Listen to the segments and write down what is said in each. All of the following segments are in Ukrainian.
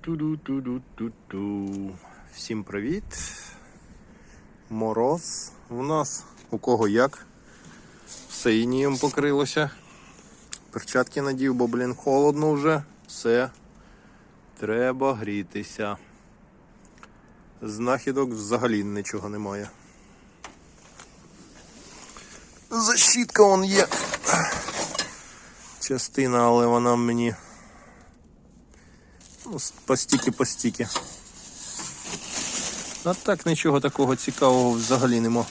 Ту-ду-ту-ду-ту-ту. Всім привіт. Мороз у нас. У кого як. Все інієм покрилося. Перчатки надів, бо, блін, холодно вже. Все. Треба грітися. Знахідок взагалі нічого немає. Защітка вон є. Частина, але вона мені Ну, с- постіки постіки. А так нічого такого цікавого взагалі нема.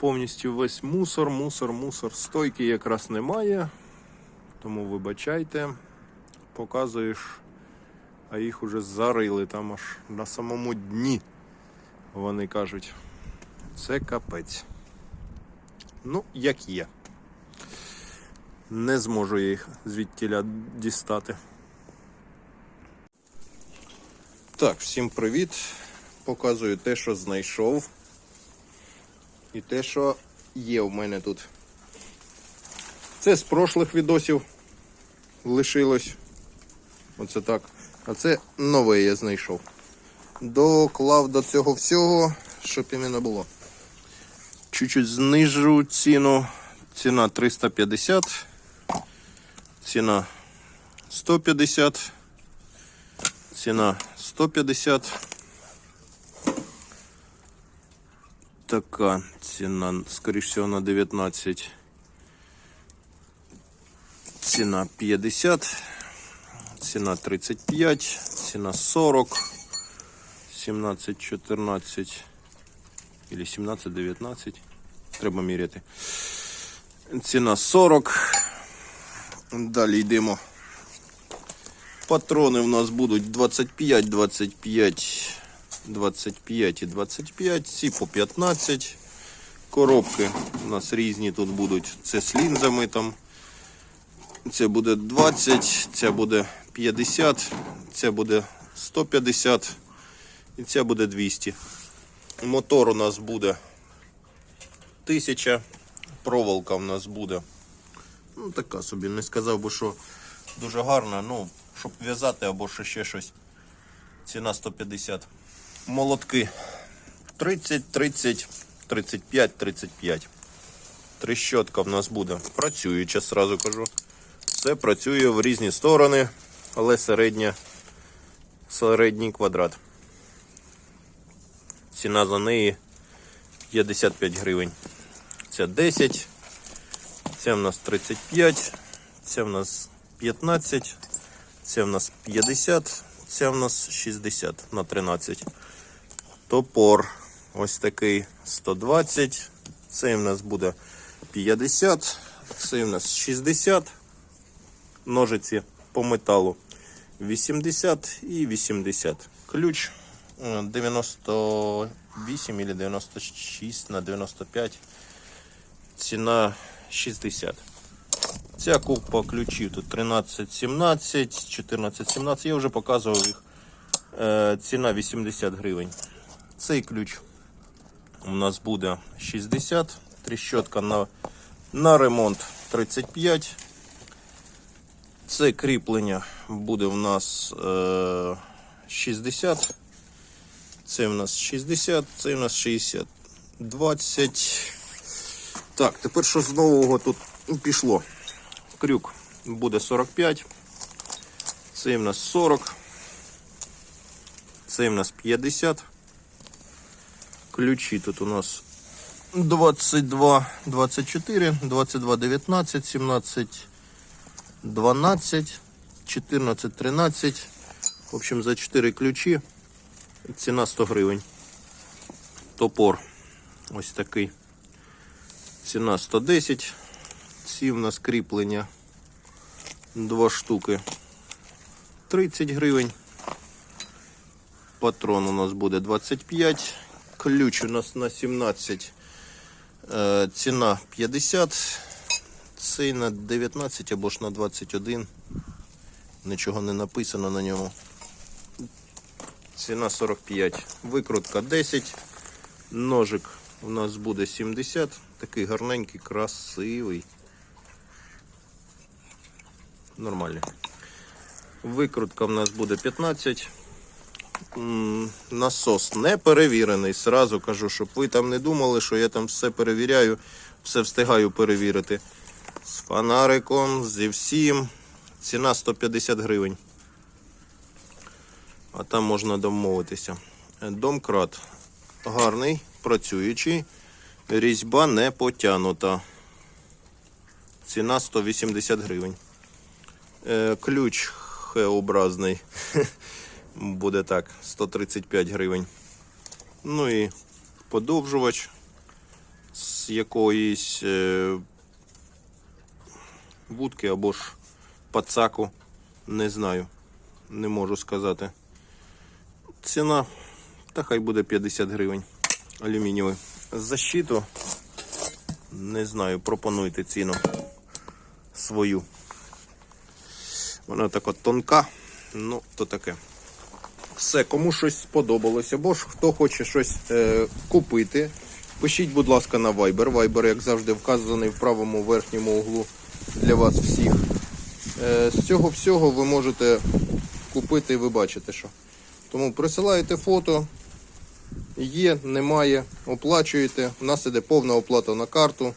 Повністю весь мусор, мусор, мусор. Стойки якраз немає. Тому вибачайте, показуєш, а їх уже зарили там аж на самому дні. Вони кажуть. Це капець. Ну, як є. Не зможу я їх звідтіля дістати. Так, всім привіт. Показую те, що знайшов. І те, що є в мене тут. Це з прошлих відосів лишилось. Оце так. А це нове я знайшов. Доклав до цього всього, щоб іменно було. Чуть-чуть знижу ціну. Ціна 350. Ціна 150. Ціна 150. Така ціна, скоріш всього, на 19. Ціна 50. Ціна 35. Ціна 40. 17, 14. Или 17, 19. Треба міряти. Ціна 40. Далі йдемо. Патрони в нас будуть 25, 25, 25 і 25, ці по 15. Коробки у нас різні тут будуть. Це з лінзами там. Це буде 20, ця буде 50, ця буде 150 і ця буде 200. Мотор у нас буде 1000, проволока у нас буде. Ну, така собі, не сказав би, що дуже гарна, ну, щоб в'язати або ще, щось. Ціна 150. Молотки 30, 30, 35, 35. Трещотка в нас буде. Працююча, сразу кажу. Все працює в різні сторони, але середня, середній квадрат. Ціна за неї 55 гривень. Це 10. Це в нас 35, це в нас 15, це в нас 50, це в нас 60 на 13. Топор ось такий 120, цей в нас буде 50, цей в нас 60. Ножиці по металу 80 і 80. Ключ е, 98 или 96 на 95. Ціна 60. Ця купа ключів тут 13, 17, 14, 17. Я вже показував їх. Е, ціна 80 гривень. Цей ключ у нас буде 60. Тріщотка на, на ремонт 35. Це кріплення буде у нас е, 60. Це у нас 60, це у нас 60. 20. Так, тепер що з нового тут пішло? Крюк буде 45. Цей в нас 40. Цей в нас 50. Ключі тут у нас 22, 24, 22, 19, 17, 12, 14, 13. В общем, за 4 ключі ціна 100 гривень. Топор ось такий. Ціна 110. Ці в нас кріплення. Два штуки. 30 гривень. Патрон у нас буде 25. Ключ у нас на 17. Е, ціна 50. Цей на 19 або ж на 21. Нічого не написано на ньому. Ціна 45. Викрутка 10. Ножик у нас буде 70. Такий гарненький, красивий. Нормальний. Викрутка в нас буде 15. Насос не перевірений. Сразу кажу, щоб ви там не думали, що я там все перевіряю, все встигаю перевірити. З фонариком, зі всім. Ціна 150 гривень. А там можна домовитися. Домкрат гарний, працюючий. Різьба не потягнута. Ціна 180 гривень. Е, Ключ Х-образний. Буде так, 135 гривень. Ну і подовжувач з якоїсь е, вудки або ж пацаку. Не знаю. Не можу сказати. Ціна, та хай буде 50 гривень. Алюмінієвий. Защиту. Не знаю, пропонуйте ціну свою. Вона така тонка, ну, то таке. Все, кому щось сподобалося, або ж хто хоче щось е, купити, пишіть, будь ласка, на Viber. Viber, як завжди, вказаний в правому верхньому углу для вас всіх. Е, з цього всього ви можете купити і ви бачите, що. Тому присилаєте фото, є, немає, оплачуєте. У нас іде повна оплата на карту.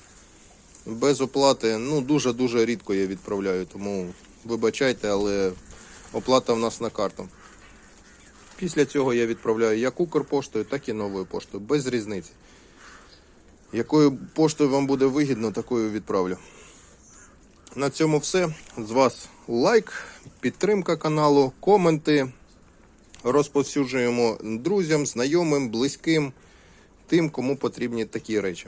Без оплати, ну дуже-дуже рідко я відправляю, тому вибачайте, але оплата в нас на карту. Після цього я відправляю як Укрпоштою, так і новою поштою, без різниці. Якою поштою вам буде вигідно, такою відправлю. На цьому все. З вас лайк, підтримка каналу, коменти. Розповсюджуємо друзям, знайомим, близьким, тим, кому потрібні такі речі.